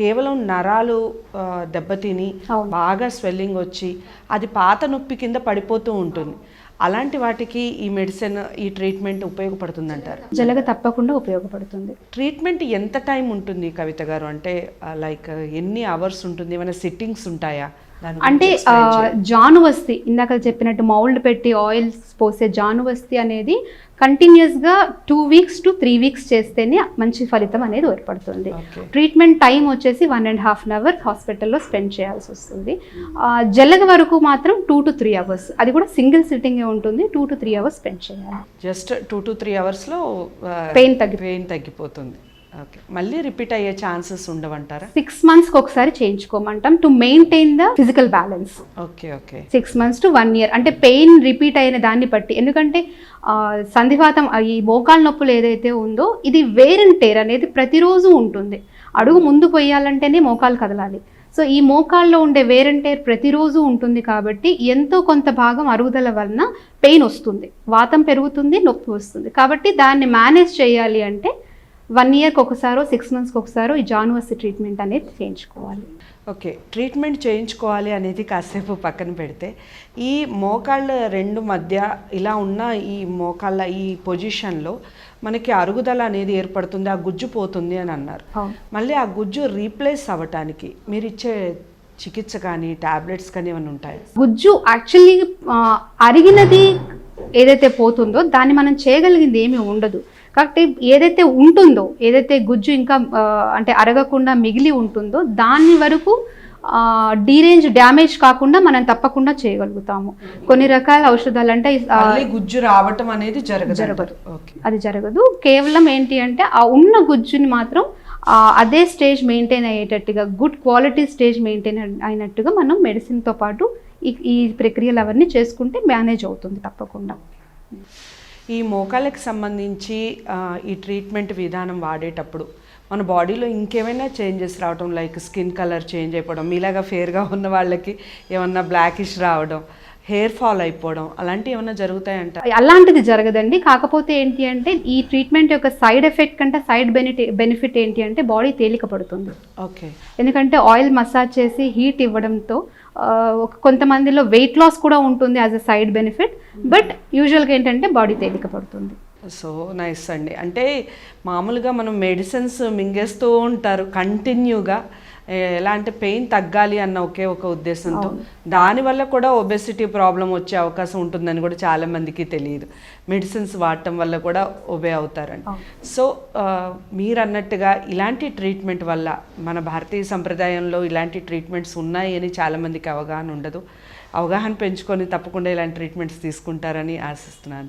కేవలం నరాలు దెబ్బతిని. బాగా స్వెల్లింగ్ వచ్చి అది పాత నొప్పి కింద పడిపోతూ ఉంటుంది. అలాంటి వాటికి ఈ మెడిసిన్ ఈ ట్రీట్మెంట్ ఉపయోగపడుతుందంటారు? జలగ తప్పకుండా ఉపయోగపడుతుంది. ట్రీట్మెంట్ ఎంత టైం ఉంటుంది కవిత గారు? అంటే లైక్ ఎన్ని అవర్స్ ఉంటుంది? ఏమైనా సిట్టింగ్స్ ఉంటాయా? అంటే. జానువస్తి ఇందాక చెప్పినట్టు మౌల్డ్ పెట్టి ఆయిల్స్ పోసే జానువస్తి అనేది కంటిన్యూస్గా two weeks to three weeks చేస్తేనే మంచి ఫలితం అనేది ఏర్పడుతుంది. ట్రీట్మెంట్ టైం వచ్చేసి one and half an hour హాస్పిటల్లో స్పెండ్ చేయాల్సి వస్తుంది. ఆ, జలగ వరకు మాత్రం టూ టు త్రీ అవర్స్ అది కూడా సింగిల్ సిట్టింగే ఉంటుంది two to three hours spend చేయాలి. జస్ట్ టూ టు త్రీ అవర్స్లో Pain తగ్గి- పెయిన్ తగ్గిపోతుంది. ఓకే. మళ్ళీ రిపీట్ అయ్యే ఛాన్సెస్ ఉండవంటారా? సిక్స్ మంత్స్కి ఒకసారి చేయించుకోమంటాం to maintain the physical balance okay okay. Six months to one year అంటే పెయిన్ రిపీట్ అయిన దాన్ని బట్టి. ఎందుకంటే సంధివాతం ఈ మోకాళ్ళ నొప్పులు ఏదైతే ఉందో ఇది వేర్ అండ్ టేర్ అనేది ప్రతిరోజు ఉంటుంది. అడుగు ముందు పోయాలంటేనే మోకాలు కదలాలి. సో ఈ మోకాల్లో ఉండే వేర్ అండ్ టేర్ ప్రతిరోజు ఉంటుంది కాబట్టి ఎంతో కొంత భాగం అరుగుదల వలన పెయిన్ వస్తుంది. వాతం పెరుగుతుంది నొప్పి వస్తుంది. కాబట్టి దాన్ని మేనేజ్ చేయాలి అంటే వన్ ఇయర్కి ఒకసారో సిక్స్ మంత్స్కి ఒకసారో ఈ జాన్వర్సి ట్రీట్మెంట్ అనేది చేయించుకోవాలి. ఓకే ట్రీట్మెంట్ చేయించుకోవాలి అనేది కాసేపు పక్కన పెడితే ఈ మోకాళ్ళ రెండు మధ్య ఇలా ఉన్న ఈ మోకాళ్ళ ఈ పొజిషన్లో మనకి అరుగుదల అనేది ఏర్పడుతుంది ఆ గుజ్జు పోతుంది అని అన్నారు. మళ్ళీ ఆ గుజ్జు రీప్లేస్ అవ్వటానికి మీరు ఇచ్చే చికిత్స కానీ టాబ్లెట్స్ కానీ ఏమైనా ఉంటాయా? గుజ్జు యాక్చువల్లీ అరిగినది ఏదైతే పోతుందో దాన్ని మనం చేయగలిగింది ఏమీ ఉండదు. కాబట్టి ఏదైతే ఉంటుందో ఏదైతే గుజ్జు ఇంకా అంటే అరగకుండా మిగిలి ఉంటుందో దాని వరకు డీరేంజ్ డ్యామేజ్ కాకుండా మనం తప్పకుండా చేయగలుగుతాము. కొన్ని రకాల ఔషధాలు అంటే గుజ్జు రావటం అనేది జరగదు జరగదు. ఓకే. అది జరగదు. కేవలం ఏంటి అంటే ఆ ఉన్న గుజ్జుని మాత్రం అదే స్టేజ్ మెయింటైన్ అయ్యేటట్టుగా గుడ్ క్వాలిటీ స్టేజ్ మెయింటైన్ అయినట్టుగా మనం మెడిసిన్తో పాటు ఈ ఈ ప్రక్రియలు అవన్నీ చేసుకుంటే మేనేజ్ అవుతుంది తప్పకుండా. ఈ మోకాళ్ళకి సంబంధించి ఈ ట్రీట్మెంట్ విధానం వాడేటప్పుడు మన బాడీలో ఇంకేమైనా చేంజెస్ రావడం లైక్ స్కిన్ కలర్ చేంజ్ అయిపోవడం మీలాగా ఫేర్గా ఉన్న వాళ్ళకి ఏమన్నా బ్లాకిష్ రావడం హెయిర్ ఫాల్ అయిపోవడం అలాంటివి ఏమన్నా జరుగుతాయంట? అలాంటిది జరగదండి. కాకపోతే ఏంటి అంటే ఈ ట్రీట్మెంట్ యొక్క సైడ్ ఎఫెక్ట్ కంటే సైడ్ బెనిఫిట్ బెనిఫిట్ ఏంటి అంటే బాడీ తేలిక పడుతుంది ఓకే. ఎందుకంటే ఆయిల్ మసాజ్ చేసి హీట్ ఇవ్వడంతో కొంతమందిలో వెయిట్ లాస్ కూడా ఉంటుంది as a side benefit. But యూజువల్గా ఏంటంటే బాడీ తేలిక పడుతుంది సో నైస్ అండి. అంటే మామూలుగా మనం మెడిసిన్స్ మింగేస్తూ ఉంటారు కంటిన్యూగా. ఎలా అంటే పెయిన్ తగ్గాలి అన్న ఒకే ఒక ఉద్దేశంతో. దానివల్ల కూడా ఒబెసిటీ ప్రాబ్లం వచ్చే అవకాశం ఉంటుందని కూడా చాలా మందికి తెలియదు. మెడిసిన్స్ వాడటం వల్ల కూడా ఒబే అవుతారండి. సో మీరు అన్నట్టుగా ఇలాంటి ట్రీట్మెంట్ వల్ల మన భారతీయ సంప్రదాయంలో ఇలాంటి ట్రీట్మెంట్స్ ఉన్నాయి అని చాలామందికి అవగాహన ఉండదు. అవగాహన పెంచుకొని తప్పకుండా ఇలాంటి ట్రీట్మెంట్స్ తీసుకుంటారని ఆశిస్తున్నాను.